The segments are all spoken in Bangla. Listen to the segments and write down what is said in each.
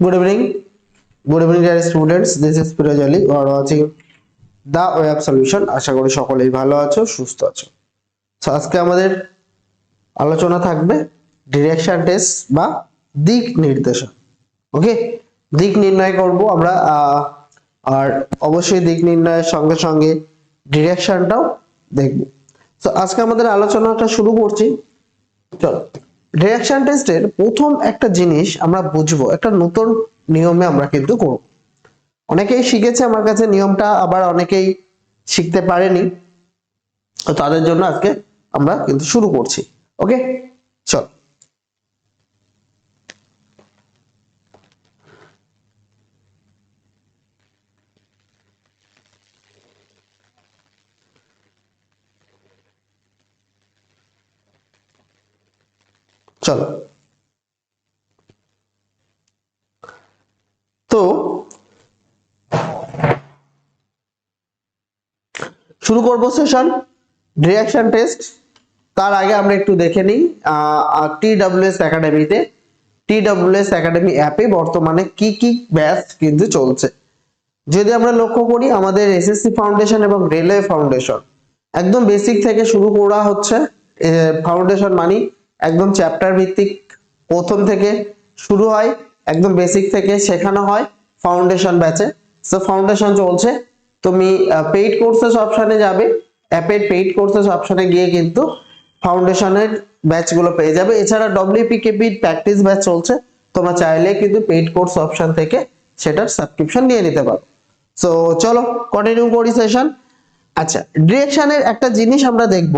Good evening. Good evening, dear students. This is Firaj Ali. You are watching The Web Solution. আশা করি সকলেই ভালো আছো সুস্থ আছো তো আজকে আমাদের আলোচনা থাকবে ডিরেকশন টেস্ট বা দিক নির্দেশন ওকে দিক নির্ণয় করব আমরা আর অবশ্যই দিক নির্ণয়ের সঙ্গে সঙ্গে ডিরেকশনটাও দেখব তো আজকে আমাদের আলোচনাটা শুরু করছি চলো ডিরেকশন টেস্টের প্রথম একটা জিনিস আমরা বুঝব, একটা নতুন নিয়মে আমরা কিন্তু করব। অনেকেই শিখেছে আমার কাছে নিয়মটা, আবার অনেকেই শিখতে পারেনি। তো তাদের জন্য আজকে আমরা কিন্তু শুরু করছি। ওকে চল। চলো। তো, শুরু করব সেশন রিয়াকশন টেস্ট তার আগে আমরা একটু দেখে নিই টি ডাব্লিউএস একাডেমিতে টি ডাব্লিউএস একাডেমি অ্যাপে বর্তমানে কি কি ব্যাচ কিন্তু চলছে। যদি আমরা লক্ষ্য করি, আমাদের এসএসসি ফাউন্ডেশন এবং রেলওয়ে ফাউন্ডেশন একদম বেসিক থেকে শুরু করা হচ্ছে ফাউন্ডেশন মানি একদম চ্যাপ্টার ভিত্তিক প্রথম থেকে শুরু হয়, একদম বেসিক থেকে শেখানো হয় ফাউন্ডেশন ব্যাচে সো ফাউন্ডেশন চলছে। তুমি পেইড কোর্সেস অপশনে যাবে। অ্যাপের পেইড কোর্সেস অপশনে গিয়ে কিন্তু ফাউন্ডেশনের ব্যাচগুলো পেয়ে যাবে। এছাড়া ডব্লিউপিকেপি প্র্যাকটিস ব্যাচ চলছে। তোমরা চাইলে কিন্তু পেইড কোর্স অপশন থেকে সেটার সাবস্ক্রিপশন নিয়ে নিতে পারো। সো চলো কন্টিনিউ করি সেশন আচ্ছা ডিরেকশনের একটা জিনিস আমরা দেখব।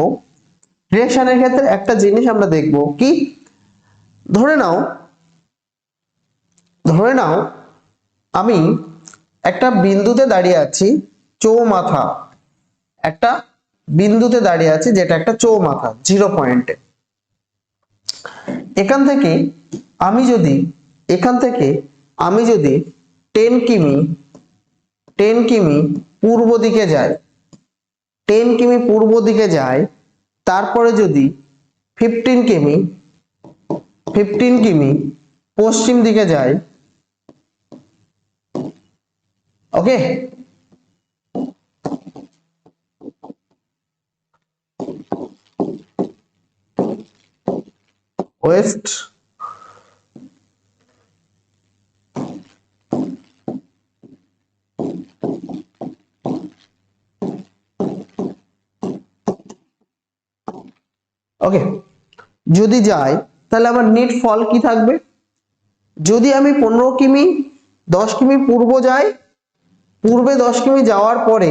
ডিরেকশনের ক্ষেত্রে একটা জিনিস আমরা দেখব কি? ধরে নাও ধরে নাও আমি একটা বিন্দুতে দাঁড়িয়ে আছি চৌমাথা। একটা বিন্দুতে দাঁড়িয়ে আছি যেটা একটা চৌমাথা জিরো পয়েন্টে এখান থেকে আমি যদি, এখান থেকে আমি যদি টেন কিমি টেন কিমি পূর্ব দিকে যাই টেন কিমি পূর্ব দিকে যাই তারপরে যদি ফিফটিন কিমি ফিফটিন কিমি পশ্চিম দিকে যায় ওকে ওয়েস্ট ওকে যদি যাই তাহলে আমার নিট ফল কি থাকবে? যদি আমি পনেরো কিমি, দশ কিমি পূর্ব যাই, পূর্বে দশ কিমি যাওয়ার পরে,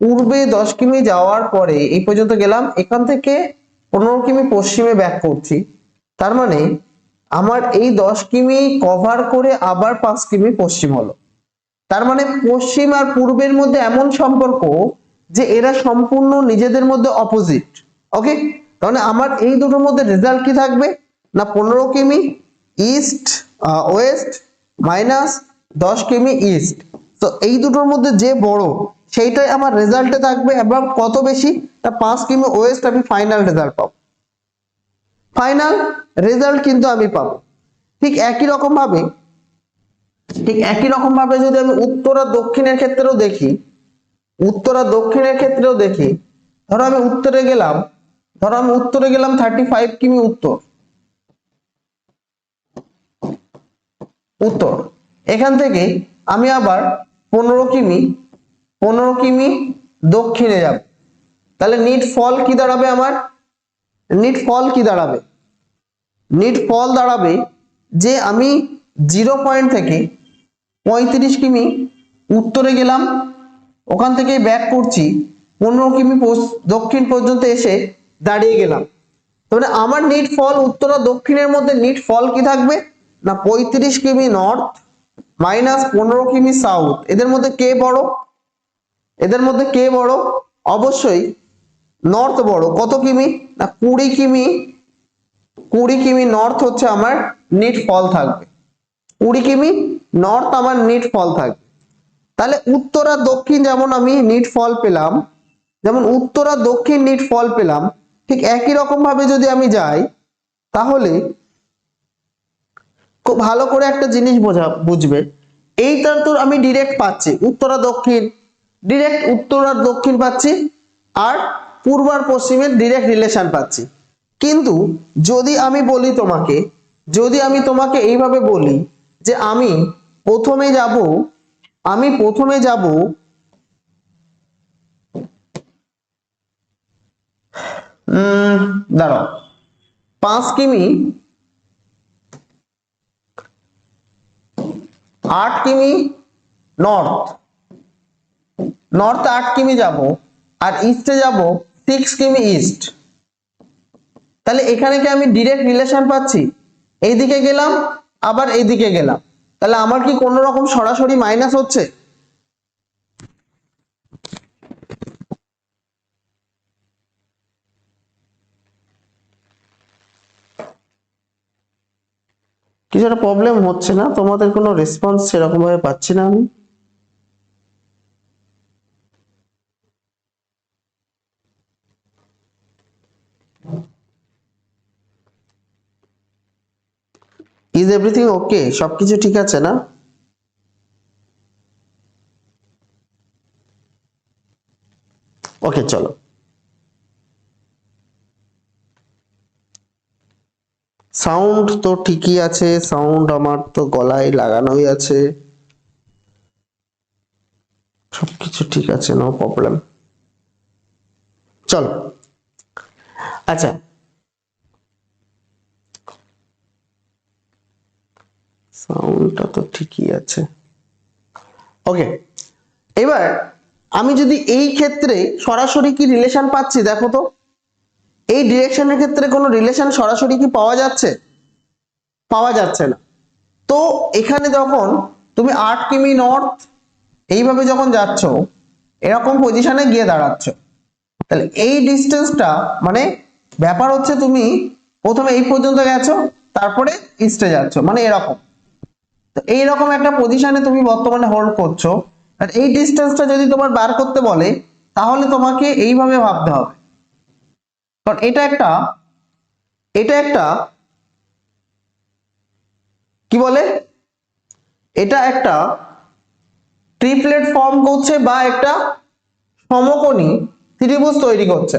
পূর্বে দশ কিমি যাওয়ার পরে এই পর্যন্ত গেলাম, এখান থেকে পনেরো কিমি পশ্চিমে ব্যাক করছি। তার মানে আমার এই দশ কিমি কভার করে আবার পাঁচ কিমি পশ্চিম হলো। তার মানে পশ্চিম আর পূর্বের মধ্যে এমন সম্পর্ক যে এরা সম্পূর্ণ নিজেদের মধ্যে অপোজিট ওকে তাহলে আমার এই দুটোর মধ্যে রেজাল্ট কি থাকবে? না পনেরো কিমি ইস্ট ওয়েস্ট মাইনাস দশ কিমি ইস্ট তো এই দুটোর মধ্যে যে বড়, সেইটাই আমার রেজাল্টে থাকবে এবং কত বেশি? তা পাঁচ কিমি ওয়েস্ট আমি ফাইনাল রেজাল্ট পাবো। ফাইনাল রেজাল্ট কিন্তু আমি পাবো। ঠিক একই রকম ভাবে, ঠিক একই রকম ভাবে যদি আমি উত্তর আর দক্ষিণের ক্ষেত্রেও দেখি, উত্তর আর দক্ষিণের ক্ষেত্রেও দেখি, ধরো আমি উত্তরে গেলাম ধরো আমি উত্তরে গেলাম থার্টি ফাইভ কিমি উত্তর? উত্তর। এখান থেকে আমি আবার পনেরো কিমি পনেরো কিমি দক্ষিণে যাব। তাহলে নিট ফল কি দাঁড়াবে আমার? নিট ফল কি দাঁড়াবে? নিট ফল দাঁড়াবে যে আমি জিরো পয়েন্ট থেকে পঁয়ত্রিশ কিমি উত্তরে গেলাম। ওখান থেকে ব্যাক করছি। পনেরো কিমি দক্ষিণ পর্যন্ত এসে দাঁড়িয়ে গেলাম। তাহলে আমার নিট ফল উত্তর আর দক্ষিণের মধ্যে নিট ফল কি থাকবে? না, পঁয়ত্রিশ কিমি নর্থ, মাইনাস পনেরো কিমি সাউথ। এদের মধ্যে কে বড়? এদের মধ্যে কে বড়? অবশ্যই নর্থ বড়। কত কিমি? না, কুড়ি কিমি। কুড়ি কিমি নর্থ হচ্ছে আমার নিট ফল থাকবে। কুড়ি কিমি নর্থ আমার নিট ফল থাকবে। তাহলে উত্তর আর দক্ষিণ যেমন আমি নিট ফল পেলাম, যেমন উত্তর আর দক্ষিণ নিট ফল পেলাম ঠিক একই রকম ভাবে যদি আমি যাই, তাহলে খুব ভালো করে একটা জিনিস বোঝা, বুঝবে। এইটার তো আমি ডিরেক্ট পাচ্ছি, উত্তরা দক্ষিণ ডিরেক্ট উত্তর আর দক্ষিণ পাচ্ছি আর পূর্ব আর পশ্চিমের ডিরেক্ট রিলেশন পাচ্ছি। কিন্তু যদি আমি বলি তোমাকে, যদি আমি তোমাকে এইভাবে বলি যে আমি প্রথমে যাব, আমি প্রথমে যাব দাঁড়াও। পাঁচ কিমি, আট কিমি নর্থ নর্থ আট কিমি যাব আর ইস্টে যাব সিক্স কিমি ইস্ট তাহলে এখানে কি আমি ডিরেক্ট রিলেশন পাচ্ছি? এইদিকে গেলাম, আবার এইদিকে গেলাম। তাহলে আমার কি কোনো রকম সরাসরি মাইনাস হচ্ছে? কিছু একটা প্রবলেম হচ্ছে না, তোমাদের কোনো রেসপন্স সেরকম ভাবে পাচ্ছি না আমি। ইজ এভরিথিং ওকে সবকিছু ঠিক আছে না? ওকে চলো। সাউন্ড তো ঠিকই আছে সাউন্ড আমার তো গলায় লাগানোই আছে। সবকিছু ঠিক আছে নো প্রবলেম চলো। আচ্ছা। সাউন্ডটা তো ঠিকই আছে। ওকে এবার, আমি যদি এই ক্ষেত্রে সরাসরি কি রিলেশন পাচ্ছি, দেখো তো। এই ডিরেকশনের ক্ষেত্রে কোনো রিলেশন সরাসরি কি পাওয়া যাচ্ছে? পাওয়া যাচ্ছে না। তো এখানে যখন তুমি আট কিমি নর্থ এইভাবে যখন যাচ্ছ, এরকম পজিশনে গিয়ে দাঁড়াচ্ছ। তাহলে এই ডিস্টেন্সটা মানে ব্যাপার হচ্ছে তুমি প্রথমে এই পর্যন্ত গেছো, তারপরে ইস্টে যাচ্ছ মানে এরকম। তো এইরকম একটা পজিশনে তুমি বর্তমানে হোল্ড করছ। আর এই ডিস্টেন্সটা যদি তোমার বার করতে বলে, তাহলে তোমাকে এইভাবে ভাবতে হবে। কারণ এটা একটা এটা একটা, কি বলে? এটা একটা ট্রিপলেট ফর্ম করছে বা একটা সমকোণী ত্রিভুজ তৈরি করছে।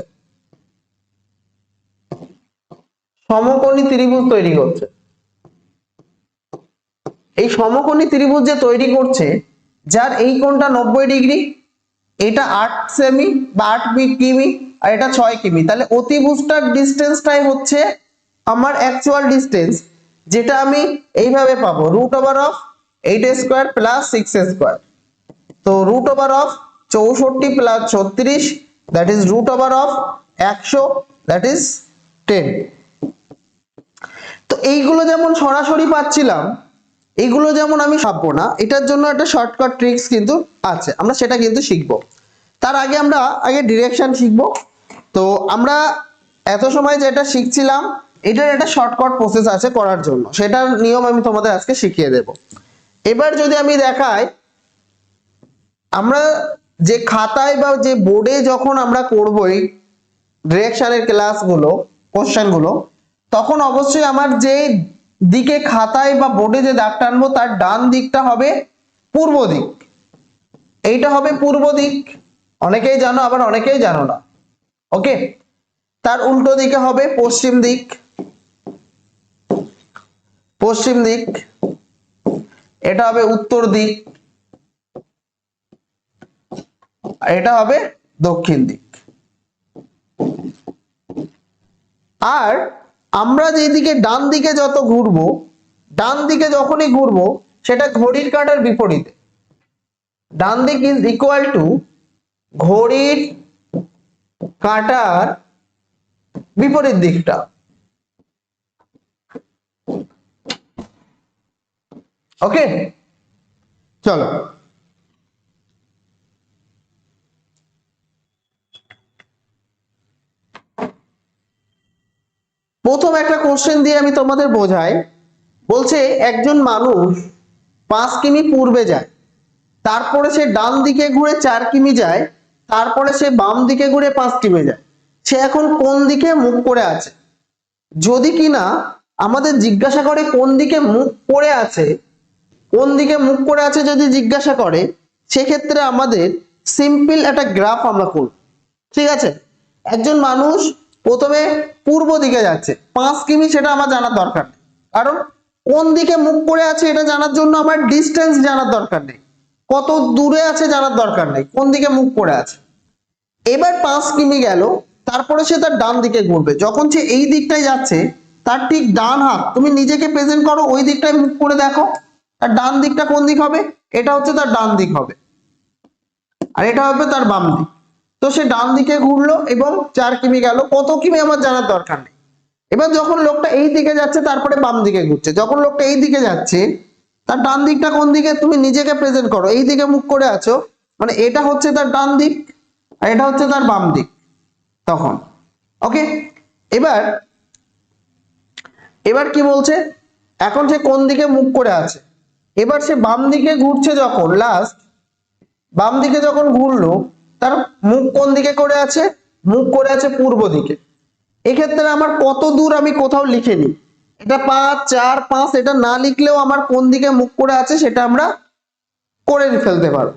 সমকোণী ত্রিভুজ তৈরি করছে। এই সমকোণী ত্রিভুজ যে তৈরি করছে, যার এই কোণটা নব্বই ডিগ্রি, এটা আট সেমি বা আট কিমি আর এটা ছয় কিমি। তাহলে অতিভুজটার ডিস্টেন্সটাই হচ্ছে আমার অ্যাকচুয়াল ডিস্টেন্স যেটা আমি এইভাবে পাবো। Root over of eight square plus six square তো রুট ওভার অফ চৌষট্টি প্লাস ছত্রিশ that is root over of একশো দ্যাট ইজ টেন তো এইগুলো যেমন সরাসরি পাচ্ছিলাম, এইগুলো যেমন আমি ভাববো না, এটার জন্য একটা শর্টকাট ট্রিক্স কিন্তু আছে। আমরা সেটা কিন্তু শিখব। তার আগে আমরা আগে ডিরেকশন শিখব। তো আমরা এত সময় যেটা শিখছিলাম, এটার একটা শর্টকাট প্রসেস আছে করার জন্য। সেটার নিয়ম আমি তোমাদের আজকে শিখিয়ে দেব। এবার যদি আমি দেখাই, আমরা যে খাতায় বা যে বোর্ডে যখন আমরা করব এই ডিরেকশনের ক্লাসগুলো কোশ্চেনগুলো তখন অবশ্যই আমার যে দিকে খাতায় বা বোর্ডে যে দাগ টানবো তার ডান দিকটা হবে পূর্ব দিক। এইটা হবে পূর্ব দিক। অনেকেই জানো, আবার অনেকেই জানো না। ওকে তার উল্টো দিকে হবে পশ্চিম দিক। পশ্চিম দিক। এটা হবে উত্তর দিক। এটা হবে দক্ষিণ দিক। আর আমরা যেদিকে ডান দিকে যত ঘুরবো, ডান দিকে যখনই ঘুরবো, সেটা ঘড়ির কাঁটার বিপরীতে। ডান দিক ইজ ইকুয়াল টু ঘড়ির কাঁটার বিপরীত দিকটা। ওকে? চলো। প্রথম একটা কোশ্চেন দিয়ে আমি তোমাদের বোঝাই। বলছে একজন মানুষ পাঁচ কিমি পূর্বে যায় তারপরে সে ডান দিকে ঘুরে চার কিমি যায় তারপরে সে বাম দিকে ঘুরে পাঁচ কিমি যায়। সে এখন কোন দিকে মুখ করে আছে? যদি কিনা আমাদের জিজ্ঞাসা করে কোন দিকে মুখ করে আছে, কোন দিকে মুখ করে আছে যদি জিজ্ঞাসা করে, সেক্ষেত্রে আমাদের সিম্পল একটা গ্রাফ আমরা করব। ঠিক আছে? একজন মানুষ প্রথমে পূর্ব দিকে যাচ্ছে। পাঁচ কিমি সেটা আমার জানার দরকার নেই। কারণ কোন দিকে মুখ করে আছে এটা জানার জন্য আমার ডিস্টেন্স জানার দরকার নেই। কত দূরে আছে জানার দরকার নেই, কোন দিকে মুখ করে আছে। এবার পাঁচ কিমি গেল, তারপরে সে তার ডান দিকে ঘুরবে। যখন সে এই দিকটায় যাচ্ছে, তার ঠিক ডান হাত, তুমি নিজেকে প্রেজেন্ট করো, ওই দিকটায় মুখ করে দেখো, তার ডান দিকটা কোন দিক হবে? এটা হচ্ছে তার ডান দিক হবে। আর এটা হবে তার বাম দিক। তো সে ডান দিকে ঘুরলো এবং চার কিমি গেল। কত কিমি আমার জানার দরকার নেই। এবার যখন লোকটা এই দিকে যাচ্ছে, তারপরে বাম দিকে ঘুরছে। যখন লোকটা এই দিকে যাচ্ছে তার ডান দিকটা কোন দিকে? তুমি নিজেকে প্রেজেন্ট করো। এই দিকে মুখ করে আছো। মানে এটা হচ্ছে তার ডান দিক, আর এটা হচ্ছে তার বাম দিক তখন। ওকে এবার এবার কি বলছে? এখন সে কোন দিকে মুখ করে আছে? এবার সে বাম দিকে ঘুরছে যখন লাস্ট বাম দিকে যখন ঘুরলো, তার মুখ কোন দিকে করে আছে? মুখ করে আছে পূর্ব দিকে। এক্ষেত্রে আমার কত দূর আমি কোথাও লিখে নিই। এটা পাঁচ, চার, পাঁচ, এটা না লিখলেও আমার কোন দিকে মুখ করে আছে সেটা আমরা করে ফেলতে পারব।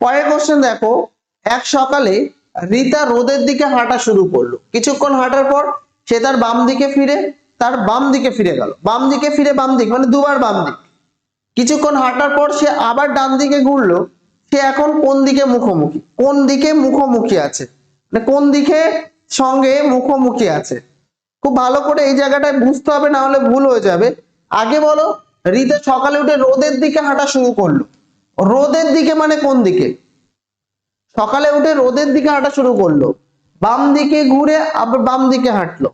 পরের কোশ্চেন দেখো, এক সকালে রিতা রোদের দিকে হাঁটা শুরু করল। কিছুক্ষণ হাঁটার পর সে তার বাম দিকে ফিরে, তার বাম দিকে ফিরে গেল। বাম দিকে ফিরে বাম দিক মানে দুবার বাম দিক। কিছুক্ষণ হাঁটার পর সে আবার ডান দিকে ঘুরলো। সে এখন কোন দিকে মুখোমুখি? কোন দিকে মুখোমুখি আছে? মানে কোন দিকে সঙ্গে মুখোমুখি আছে? খুব ভালো করে এই জায়গাটায় বুঝতে হবে, না হলে ভুল হয়ে যাবে। আগে বলো রিতা সকালে উঠে রোদের দিকে হাঁটা শুরু করল। রোদের দিকে মানে কোন দিকে? সকালে উঠে রোদের দিকে হাঁটা শুরু করল। বাম দিকে ঘুরে আবার বাম দিকে হাঁটলো।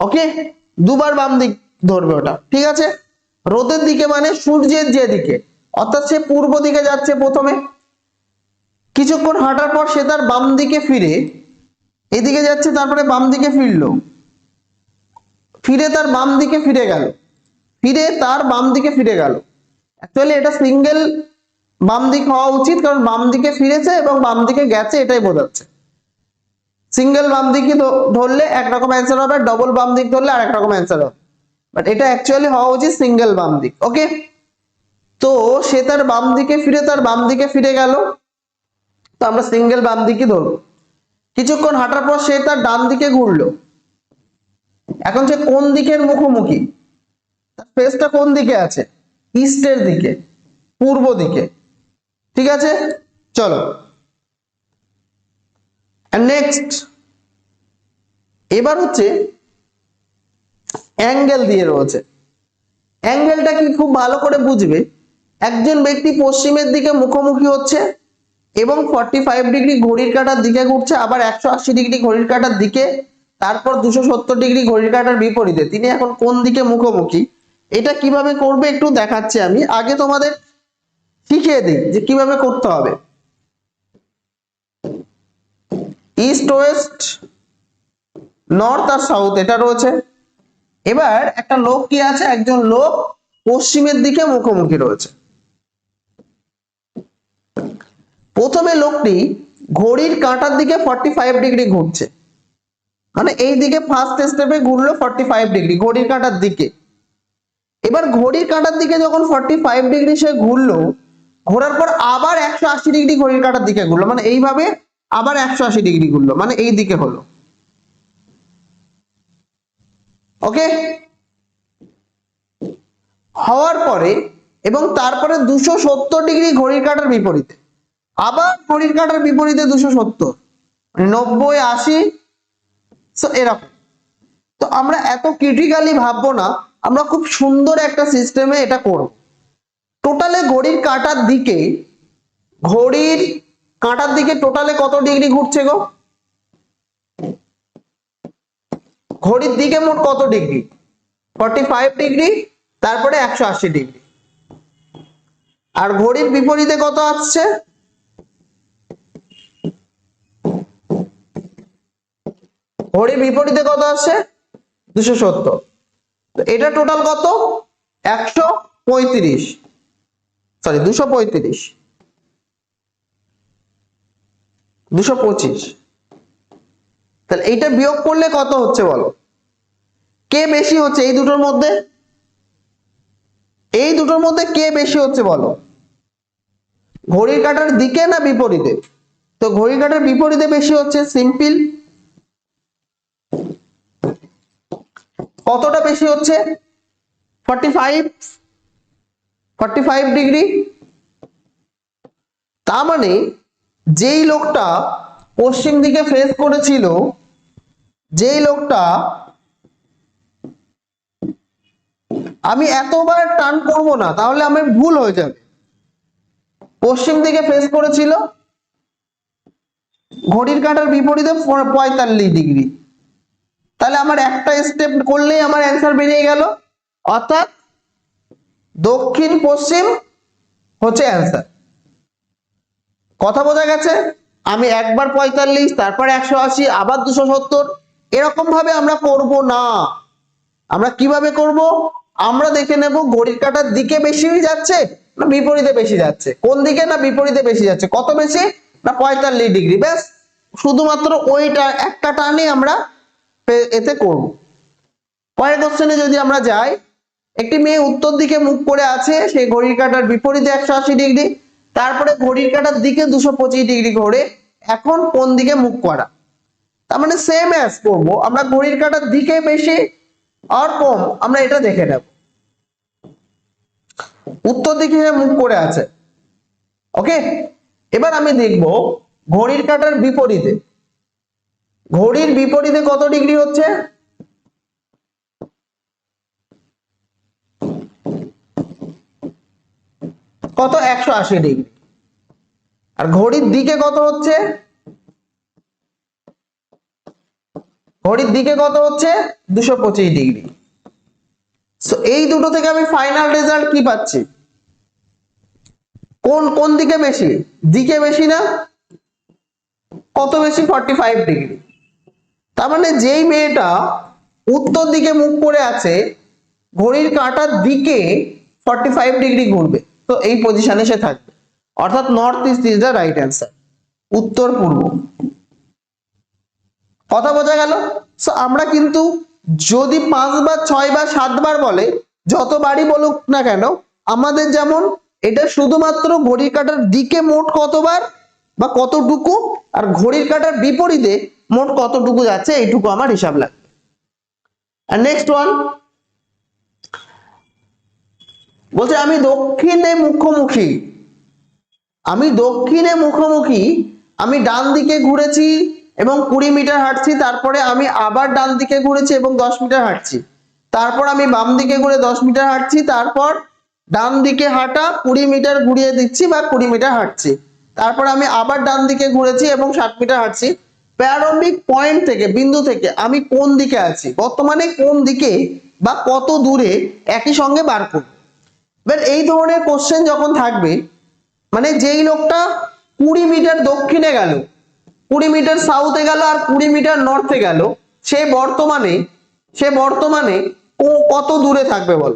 ওকে? দুবার বাম দিক ধরবে ওটা। ঠিক আছে? রোদের দিকে মানে সূর্যের যে দিকে। অর্থাৎ সে পূর্ব দিকে যাচ্ছে প্রথমে। কিছুক্ষণ হাঁটার পর সে তার বাম দিকে ফিরে, এদিকে যাচ্ছে, তারপরে বাম দিকে ফিরলো। ফিরে তার বাম দিকে ফিরে গেল। ফিরে তার বাম দিকে ফিরে গেল। অ্যাকচুয়ালি এটা সিঙ্গেল বাম দিক হওয়া উচিত কারণ বাম দিকে ফিরেছে এবং বাম দিকে গেছে এটাই বোঝাচ্ছে। সিঙ্গেল বাম দিকে ধরলে একরকম অ্যান্সার হবে ডবল বাম দিক ধরলে আর একরকম অ্যান্সার হবে। বাট এটা অ্যাকচুয়ালি হওয়া উচিত সিঙ্গেল বাম দিক ওকে তো সে তার বাম দিকে ফিরে, তার বাম দিকে ফিরে গেল। তো আমরা সিঙ্গেল বাম দিকে ধরবো। কিছুক্ষণ হাঁটার পর সে তার ডান দিকে ঘুরলো। এখন সে কোন দিকের মুখোমুখি? তার ফেসটা কোন দিকে আছে? ইস্টের দিকে, পূর্ব দিকে। ঠিক আছে? চলো। নেক্সট এবার হচ্ছে অ্যাঙ্গেল দিয়ে রয়েছে। অ্যাঙ্গেলটা কি খুব ভালো করে বুঝবে? একজন ব্যক্তি পশ্চিমের দিকে মুখোমুখি হচ্ছে এবং ফর্টি ফাইভ ডিগ্রি ঘড়ির কাটার দিকে ঘুরছে, আবার একশো আশি ডিগ্রি ঘড়ির কাটার দিকে তারপর দুশো সত্তর ডিগ্রি ঘড়ির কাঁটার বিপরীতে। তিনি এখন কোন দিকে মুখোমুখি? এটা কীভাবে করবে একটু দেখাচ্ছি আমি। আগে তোমাদের শিখিয়ে দিই যে কীভাবে করতে হবে। ইস্ট, ওয়েস্ট, নর্থ আর সাউথ, এটা রয়েছে। এবার একটা লোক কি আছে? একজন লোক পশ্চিমের দিকে মুখোমুখি রয়েছে। প্রথমে লোকটি ঘড়ির কাঁটার দিকে ফর্টি ফাইভ ডিগ্রি ঘুরছে। মানে এই দিকে ফার্স্ট স্টেপে ঘুরলো ফর্টি ফাইভ ডিগ্রি ঘড়ির কাঁটার দিকে। এবার ঘড়ির কাঁটার দিকে যখন ফর্টি ফাইভ ডিগ্রি সে ঘুরলো, ঘোরার পর আবার একশো আশি ডিগ্রি ঘড়ির কাঁটার দিকে ঘুরলো। মানে এইভাবে আবার একশো আশি ডিগ্রি ঘুরলো মানে এই দিকে হলো। ওকে হওয়ার পরে এবং তারপরে দুশো সত্তর ডিগ্রি ঘড়ির কাঁটার বিপরীতে। আবার ঘড়ির কাঁটার বিপরীতে দুশো সত্তর নব্বই আশি So, এরকম। তো আমরা এত ক্রিটিক্যালি ভাববো না আমরা খুব সুন্দর একটা সিস্টেমে এটা করব। টোটালে ঘড়ির কাঁটার দিকে ঘড়ির কাঁটার দিকে টোটালে কত ডিগ্রি ঘুরছে গো? ঘড়ির দিকে মোট কত ডিগ্রি ফর্টি ফাইভ ডিগ্রি তারপরে একশো আশি ডিগ্রি আর ঘড়ির বিপরীতে কত আসছে? ঘড়ির বিপরীতে কত আসছে দুশো সত্তর। এটা টোটাল কত? একশো পঁয়ত্রিশ। সরি দুশো পঁয়ত্রিশ। দুশো পঁচিশ। তাহলে এইটা বিয়োগ করলে কত হচ্ছে বলো? কে বেশি হচ্ছে এই দুটোর মধ্যে? এই দুটোর মধ্যে কে বেশি হচ্ছে বলো? ঘড়ির কাটার দিকে না বিপরীতে? তো ঘড়ির কাটার বিপরীতে বেশি হচ্ছে সিম্পল কতটা বেশি হচ্ছে? ফর্টি ফাইভ ফাইভ ডিগ্রি তার মানে যেই লোকটা পশ্চিম দিকে ফেস করেছিল, যেই লোকটা আমি এতবার টান করব না, তাহলে আমার ভুল হয়ে যাবে। পশ্চিম দিকে ফেস করেছিল, ঘড়ির কাঁটার বিপরীতে পঁয়তাল্লিশ ডিগ্রি তাহলে আমার একটা স্টেপ করলেই আমার অ্যান্সার বেরিয়ে গেল। অর্থাৎ দক্ষিণ পশ্চিম হচ্ছে অ্যান্সার কথা বোঝা গেছে? আমি একবার পঁয়তাল্লিশ, তারপর একশো আশি, আবার দুশো সত্তর। এরকম ভাবে আমরা করব না। আমরা কীভাবে করব? আমরা দেখে নেব ঘড়ির কাটার দিকে বেশি যাচ্ছে না বিপরীতে বেশি যাচ্ছে। কোন দিকে না বিপরীতে বেশি যাচ্ছে? কত বেশি? না পঁয়তাল্লিশ ডিগ্রি। ব্যাস, শুধুমাত্র ওইটা একটা টানে আমরা এতে করব। পরের কোশ্চেনে যদি আমরা যাই, একটি মেয়ে উত্তর দিকে মুখ করে আছে সেই ঘড়ির কাটার বিপরীতে একশো আশি ডিগ্রি, তারপরে ঘড়ির কাটার দিকে দুশো পঁচিশ ডিগ্রি ঘোরে, এখন কোন দিকে মুখ করা? তার মানে সেম অ্যাজ করব, আমরা ঘড়ির কাটার দিকে বেশি আর কম, আমরা এটা দেখে নেব। উত্তর দিকে মুখ করে আছে। ওকে এবার আমি দেখব, ঘড়ির কাটার বিপরীতে ঘড়ির বিপরীতে কত ডিগ্রি হচ্ছে? কত? একশো আশি ডিগ্রি। আর ঘড়ির দিকে কত হচ্ছে? ঘড়ির দিকে কত হচ্ছে? দুশো পঁচিশ ডিগ্রি। এই দুটো থেকে আমি ফাইনাল রেজাল্ট কি পাচ্ছি? কোন কোন দিকে বেশি? দিকে বেশি না? কত বেশি? Forty five degree. তার মানে যেই মেয়েটা উত্তর দিকে মুখ করে আছে, ঘড়ির কাঁটার দিকে ফর্টি ফাইভ ডিগ্রি ঘুরবে। তো এই পজিশনে সে থাকবে। অর্থাৎ north east is the right answer উত্তর পূর্ব। কথা বোঝা গেল? সো আমরা কিন্তু যদি পাঁচবার, ছয়বার, সাতবার বলে যতবারই বলুক না কেন, আমাদের যেমন এটা শুধুমাত্র ঘড়ির কাঁটার দিকে মোট কতবার বা কতটুকু, আর ঘড়ির কাঁটার বিপরীতে মোট কতটুকু যাচ্ছে এইটুকু আমার হিসাব লাগবে। আর নেক্সট ওয়ান বলছে, আমি দক্ষিণে মুখোমুখি। আমি দক্ষিণে মুখোমুখি। আমি ডান দিকে ঘুরেছি এবং কুড়ি মিটার হাঁটছি, তারপরে আমি আবার ডান দিকে ঘুরেছি এবং দশ মিটার হাঁটছি। তারপর আমি বাম দিকে ঘুরে দশ মিটার হাঁটছি, তারপর ডান দিকে হাঁটা কুড়ি মিটার ঘুরিয়ে দিচ্ছি বা কুড়ি মিটার হাঁটছি। তারপর আমি আবার ডান দিকে ঘুরেছি এবং ষাট মিটার হাঁটছি। প্রারম্ভিক পয়েন্ট থেকে, বিন্দু থেকে আমি কোন দিকে আছি? বর্তমানে কোন দিকে বা কত দূরে একই সঙ্গে বার করব? এবার এই ধরনের কোশ্চেন যখন থাকবে মানে যেই লোকটা কুড়ি মিটার দক্ষিণে গেল, কুড়ি মিটার সাউথে গেল আর কুড়ি মিটার নর্থে গেল, সে বর্তমানে সে বর্তমানে কত দূরে থাকবে বল?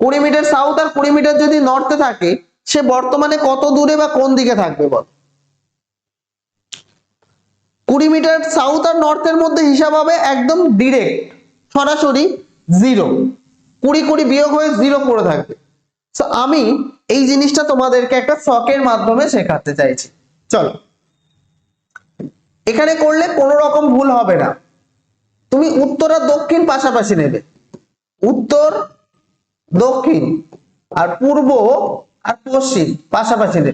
কুড়ি মিটার সাউথ আর কুড়ি মিটার যদি নর্থে থাকে, সে বর্তমানে কত দূরে বা কোন দিকে থাকবে বল? কুড়ি মিটার সাউথ আর নর্থের মধ্যে হিসাব হবে একদম ডিরেক্ট সরাসরি জিরো কুড়ি কুড়ি বিয়োগ হয়ে জিরো পড়ে থাকবে। আমি এই জিনিসটা তোমাদেরকে একটা শখের মাধ্যমে শেখাতে চাইছি। চলো। এখানে করলে কোনো রকম ভুল হবে না। তুমি উত্তর আর দক্ষিণ পাশাপাশি নেবে। উত্তর, দক্ষিণ আর পূর্ব আর পশ্চিম পাশাপাশি নেবে।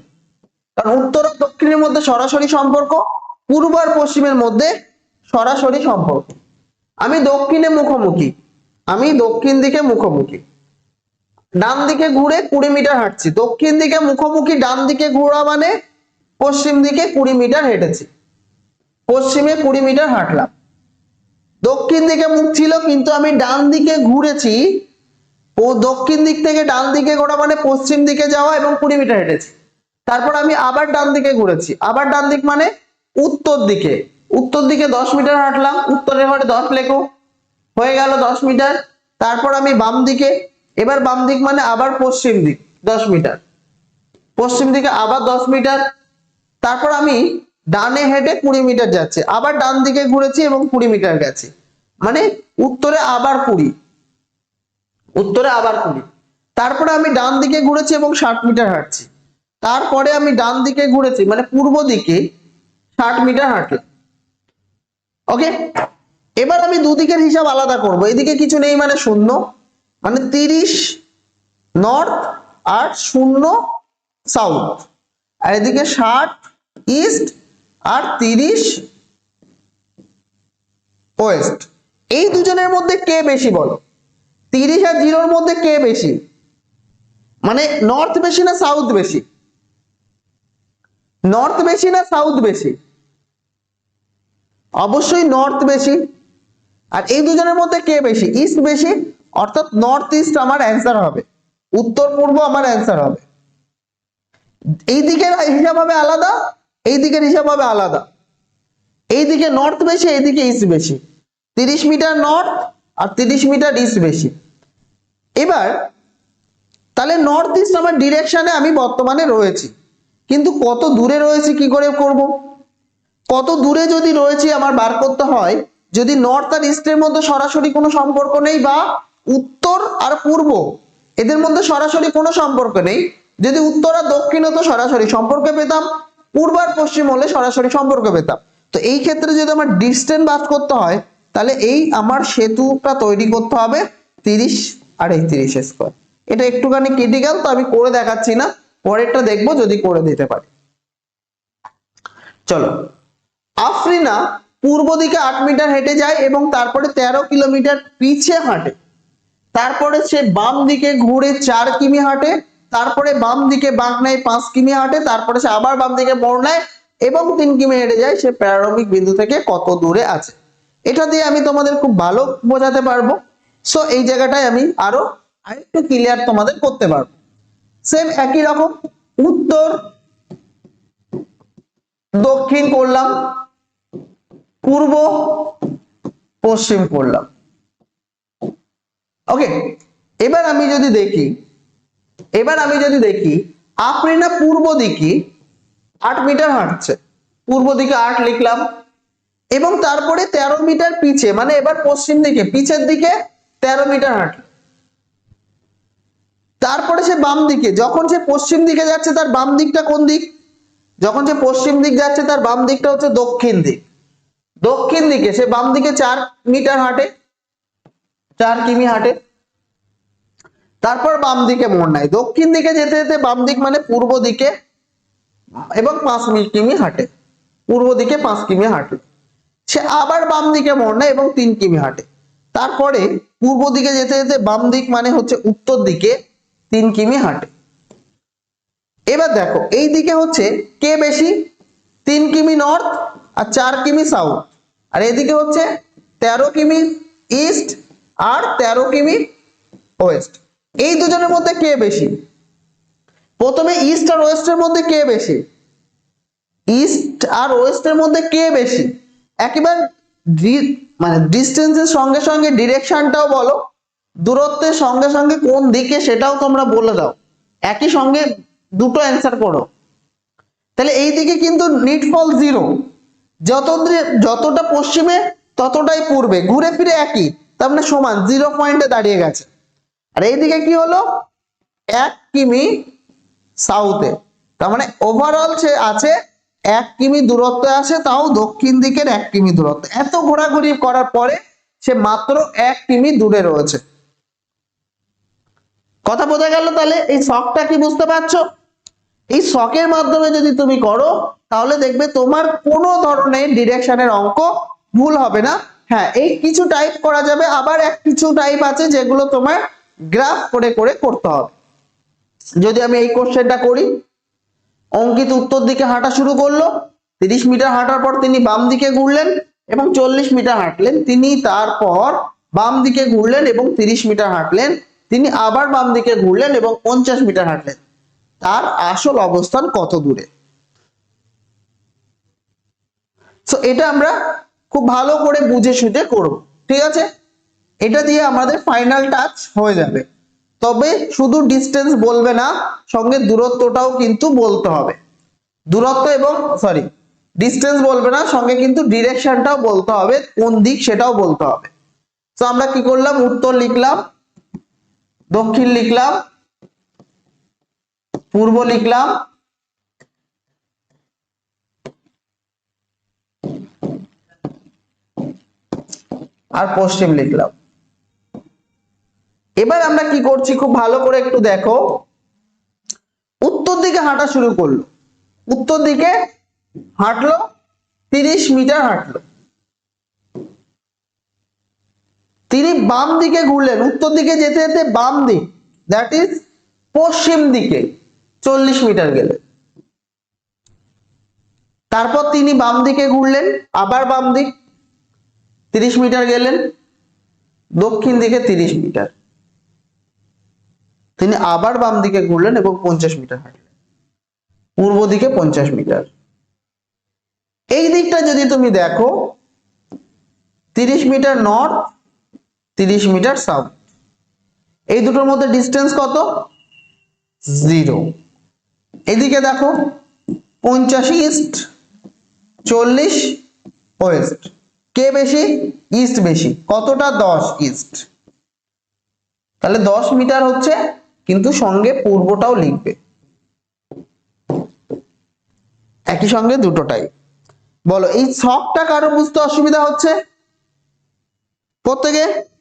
কারণ উত্তর আর দক্ষিণের মধ্যে সরাসরি সম্পর্ক পূর্ব আর পশ্চিমের মধ্যে সরাসরি সম্পর্ক। আমি দক্ষিণে মুখোমুখি। আমি দক্ষিণ দিকে মুখোমুখি। ডান দিকে ঘুরে কুড়ি মিটার হাঁটছি। দক্ষিণ দিকে মুখোমুখি, ডান দিকে ঘোরা মানে পশ্চিম দিকে কুড়ি মিটার হেঁটেছি। পশ্চিমে কুড়ি মিটার হাঁটলাম। দক্ষিণ দিকে মুখ ছিল, কিন্তু আমি ডান দিকে ঘুরেছি। ও দক্ষিণ দিক থেকে ডান দিকে ঘোরা মানে পশ্চিম দিকে যাওয়া এবং কুড়ি মিটার হেঁটেছি। তারপর আমি আবার ডান দিকে ঘুরেছি। আবার ডান দিক মানে উত্তর দিকে। উত্তর দিকে দশ মিটার হাঁটলাম, উত্তরের ঘরে দশ লেখো। হয়ে গেল দশ মিটার। তারপর আমি বাম দিকে, এবার বাম দিক মানে আবার পশ্চিম দিক, দশ মিটার। পশ্চিম দিকে আবার দশ মিটার। তারপর আমি ডানে হেঁটে কুড়ি মিটার যাচ্ছি। আবার ডান দিকে ঘুরেছি এবং কুড়ি মিটার গেছি। মানে উত্তরে আবার কুড়ি। উত্তরে আবার কুড়ি। তারপরে আমি ডান দিকে ঘুরেছি এবং ষাট মিটার হাঁটছি। তারপরে আমি ডান দিকে ঘুরেছি মানে পূর্ব দিকে ষাট মিটার হাঁটলাম ওকে এবার আমি দুদিকের হিসাব আলাদা করব। এদিকে কিছু নেই মানে শূন্য। মানে তিরিশ নর্থ আর শূন্য সাউথ। আর এদিকে ষাট ইস্ট আর তিরিশ ওয়েস্ট। এই দুজনের মধ্যে কে বেশি বলো? তিরিশ আর জিরোর মধ্যে কে বেশি? মানে নর্থ বেশি না সাউথ বেশি? নর্থ বেশি না সাউথ বেশি? অবশ্যই নর্থ বেশি। আর এই দুজনের মধ্যে কে বেশি? ইস্ট বেশি? অর্থাৎ নর্থ ইস্ট আমার অ্যান্সার হবে। উত্তর পূর্ব আমার অ্যান্সার হবে। এই দিকের হিসাব হবে আলাদা, এই দিকের হিসাব হবে আলাদা। এই দিকে নর্থ বেশি এইদিকে ইস্ট বেশি। তিরিশ মিটার নর্থ আর তিরিশ মিটার ইস্ট বেশি। এবার, তাহলে নর্থ ইস্ট আমার ডিরেকশনে আমি বর্তমানে রয়েছি। কিন্তু কত দূরে রয়েছে, কি করে করব? কত দূরে যদি রয়েছে আমার বার করতে হয়, যদি নর্থ আর ইস্টের মধ্যে সরাসরি কোনো সম্পর্ক নেই বা উত্তর আর পূর্ব, এদের মধ্যে সরাসরি কোনো সম্পর্ক নেই, যদি উত্তর আর দক্ষিণ হতো সরাসরি সম্পর্ক পেতাম, পূর্ব আর পশ্চিম হলে সরাসরি সম্পর্ক পেতাম। তো এই ক্ষেত্রে যদি আমার ডিস্টেন্স বাদ করতে হয়, তাহলে এই আমার সেতুটা তৈরি করতে হবে তিরিশ আর এই তিরিশ স্কোয়ার এটা একটুখানি ক্রিটিক্যাল তো আমি করে দেখাচ্ছি না, পরেরটা দেখব যদি করে দিতে পারি। চলো। আফরিনা পূর্ব দিকে আট মিটার হেঁটে যায় এবং তারপরে তেরো কিলোমিটার পিছে হাঁটে। তারপরে সে বাম দিকে ঘুরে চার কিমি হাঁটে, তারপরে বাম দিকে বাঁক নেয় পাঁচ কিমি হাঁটে, তারপরে সে আবার বাম দিকে মোড় নেয় এবং তিন কিমি হেঁটে যায়। সে প্রারম্ভিক বিন্দু থেকে কত দূরে আছে। এটা দিয়ে আমি তোমাদের খুব ভালো বোঝাতে পারব। সো এই জায়গাটায় আমি আরও আরেকটু ক্লিয়ার তোমাদের করতে পারব। সেম একই রকম, উত্তর, দক্ষিণ করলাম পূর্ব, পশ্চিম করলাম। ওকে এবার আমি যদি দেখি, এবার আমি যদি দেখি আফরিনা পূর্ব দিকে আট মিটার হাঁটছে। পূর্ব দিকে আট লিখলাম, এবং তারপরে তেরো মিটার পিছে মানে এবার পশ্চিম দিকে, পিছের দিকে তেরো মিটার হাঁটলো তারপরে সে বাম দিকে, যখন সে পশ্চিম দিকে যাচ্ছে, তার বাম দিকটা কোন দিক? যখন সে পশ্চিম দিক যাচ্ছে, তার বাম দিকটা হচ্ছে দক্ষিণ দিক। দক্ষিণ দিকে, সে বাম দিকে চার মিটার হাঁটে, চার কিমি হাঁটে। তারপর বাম দিকে মোড় নেয়। দক্ষিণ দিকে যেতে যেতে বাম দিক মানে পূর্ব দিকে এবং পাঁচ কিমি হাঁটে। পূর্ব দিকে পাঁচ কিমি হাঁটে। সে আবার বাম দিকে মোড় নেয় এবং তিন কিমি হাঁটে। তারপরে পূর্ব দিকে যেতে যেতে বাম দিক মানে হচ্ছে উত্তর দিকে তিন কিমি হাঁটে। এবার দেখো, এই দিকে হচ্ছে কে বেশি? তিন কিমি নর্থ আর চার কিমি সাউথ। আর এদিকে হচ্ছে তেরো কিমি ইস্ট আর তেরো কিমি ওয়েস্ট। এই দুজনের মধ্যে কে বেশি? প্রথমে ইস্ট আর ওয়েস্টের মধ্যে কে বেশি? ইস্ট আর ওয়েস্টের মধ্যে কে বেশি? একেবারে মানে ডিস্টেন্সের সঙ্গে সঙ্গে ডিরেকশনটাও বলো, দূরত্বের সঙ্গে সঙ্গে কোন দিকে সেটাও তোমরা বলে দাও। একই সঙ্গে দুটো অ্যান্সার করো। তাহলে এই দিকে কিন্তু নিটফল জিরো যত যতটা পশ্চিমে, ততটাই পূর্বে, ঘুরে ফিরে একই, তার মানে সমান জিরো পয়েন্টে দাঁড়িয়ে গেছে। আর এইদিকে কি হলো? এক কিমি সাউথে তার মানে ওভারঅল সে আছে, এক কিমি দূরত্বে আছে, তাও দক্ষিণ দিকের এক কিমি দূরত্ব। এত ঘোরাঘুরি করার পরে সে মাত্র এক কিমি দূরে রয়েছে। কথা বোঝা গেল তাহলে? এই শখটা কি বুঝতে পারছ? এই শখের মাধ্যমে যদি তুমি করো তাহলে দেখবে তোমার কোনো ধরনের ডিরেকশনের অঙ্ক ভুল হবে না। হ্যাঁ এই কিছু টাইপ করা যাবে, আবার এক কিছু টাইপ আছে যেগুলো তোমার গ্রাফ করে করে করতে হবে। যদি আমি এই কোশ্চেনটা করি, অঙ্কিত উত্তর দিকে হাঁটা শুরু করল, তিরিশ মিটার হাঁটার পর তিনি বাম দিকে ঘুরলেন এবং চল্লিশ মিটার হাঁটলেন। তিনি তারপর বাম দিকে ঘুরলেন এবং তিরিশ মিটার হাঁটলেন। তিনি আবার বাম দিকে ঘুরলেন এবং পঞ্চাশ মিটার হাঁটলেন। তার আসল অবস্থান কত দূরে? তো এটা আমরা খুব ভালো করে বুঝে সুঝে করব, ঠিক আছে? এটা দিয়ে আমাদের ফাইনাল টাচ হয়ে যাবে। তবে শুধু ডিস্টেন্স বলবে না, সঙ্গে দূরত্বটাও কিন্তু বলতে হবে। দূরত্ব এবং সরি ডিস্টেন্স বলবে না, সঙ্গে কিন্তু ডিরেকশনটাও বলতে হবে, কোন দিক সেটাও বলতে হবে। তো আমরা কি করলাম? উত্তর লিখলাম, দক্ষিণ লিখলাম, পূর্ব লিখলাম আর পশ্চিম লিখলাম। এবার আমরা কি করছি? খুব ভালো করে একটু দেখো। উত্তর দিকে হাঁটা শুরু করল। উত্তর দিকে হাঁটলো, তিরিশ মিটার হাঁটলো। তিনি বাম দিকে ঘুরলেন। উত্তর দিকে যেতে যেতে বাম দিক দ্যাট ইজ পশ্চিম দিকে চল্লিশ মিটার গেলেন তারপর তিনি বাম দিকে ঘুরলেন, আবার বাম দিক তিরিশ মিটার গেলেন, দক্ষিণ দিকে তিরিশ মিটার। তিনি আবার বাম দিকে ঘুরলেন এবং পঞ্চাশ মিটার হাঁটলেন। পূর্ব দিকে পঞ্চাশ মিটার। এই দিকটা যদি তুমি দেখো, তিরিশ মিটার নর্থ, তিরিশ মিটার সাউথ। এই দুটোর মধ্যে ডিস্টেন্স কত? জিরো। এদিকে দেখো পঞ্চাশ ইস্ট, চল্লিশ ওয়েস্ট। কে বেশি? ইস্ট বেশি। কতটা? দশ ইস্ট। তাহলে দশ মিটার হচ্ছে কিন্তু সঙ্গে পূর্বটাও লিখবে। একই সঙ্গে দুটোটাই। বলো, এই সবটা কারও বুঝতে অসুবিধা হচ্ছে? প্রত্যেকে?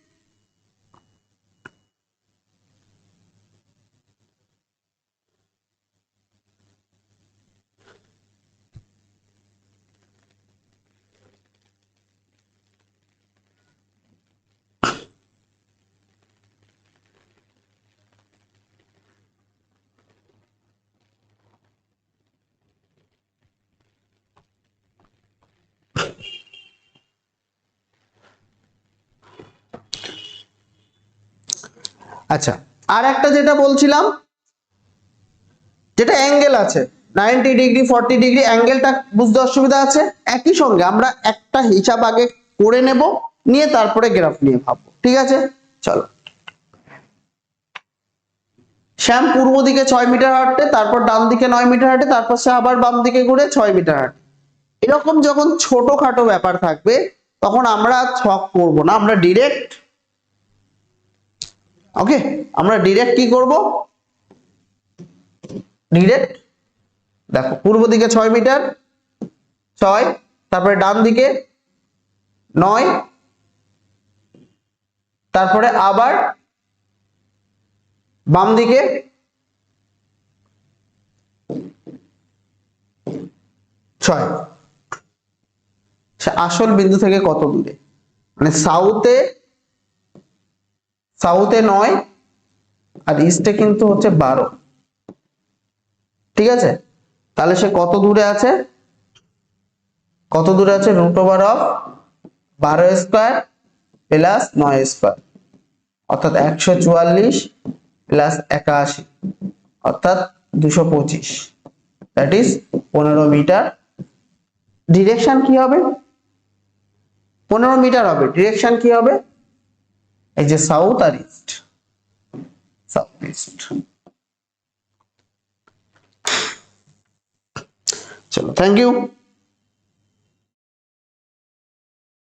আচ্ছা আর একটা যেটা বলছিলাম, যেটা অ্যাঙ্গেল আছে নাইনটি ডিগ্রি ফর্টি ডিগ্রি অ্যাঙ্গেলটা বুঝতে অসুবিধা আছে? একই সঙ্গে আমরা একটা হিসাব আগে করে নেব, নিয়ে তারপরে গ্রাফ নিয়ে ভাববো, ঠিক আছে? চলো। শ্যাম পূর্ব দিকে ছয় মিটার হাঁটে তারপর ডান দিকে নয় মিটার হাঁটে, তারপর সে আবার বাম দিকে ঘুরে ছয় মিটার হাঁটে। এরকম যখন ছোটখাটো ব্যাপার থাকবে, তখন আমরা ছক করব না, আমরা ডিরেক্ট ওকে আমরা ডিরেক্ট কি করব? ডিরেক্ট দেখো, পূর্ব দিকে ছয় মিটার, ছয়, তারপরে ডান দিকে নয়, তারপরে আবার বাম দিকে ছয়। আসল বিন্দু থেকে কত দূরে? মানে সাউথে সাউথে নয়, আর ইস্টে কিন্তু হচ্ছে বারো। ঠিক আছে? তাহলে সে কত দূরে আছে? কত দূরে আছে? রুট ওভার অফ বারো স্কোয়ার প্লাস নয় স্কোয়ার অর্থাৎ একশো চুয়াল্লিশ প্লাস একাশি। অর্থাৎ দুশো পঁচিশ। দ্যাট ইজ পনেরো মিটার ডিরেকশন কি হবে? পনেরো মিটার হবে। ডিরেকশন কি হবে? এই যে সাউথ আর ইস্ট সাউথ ইস্ট চলো থ্যাংক ইউ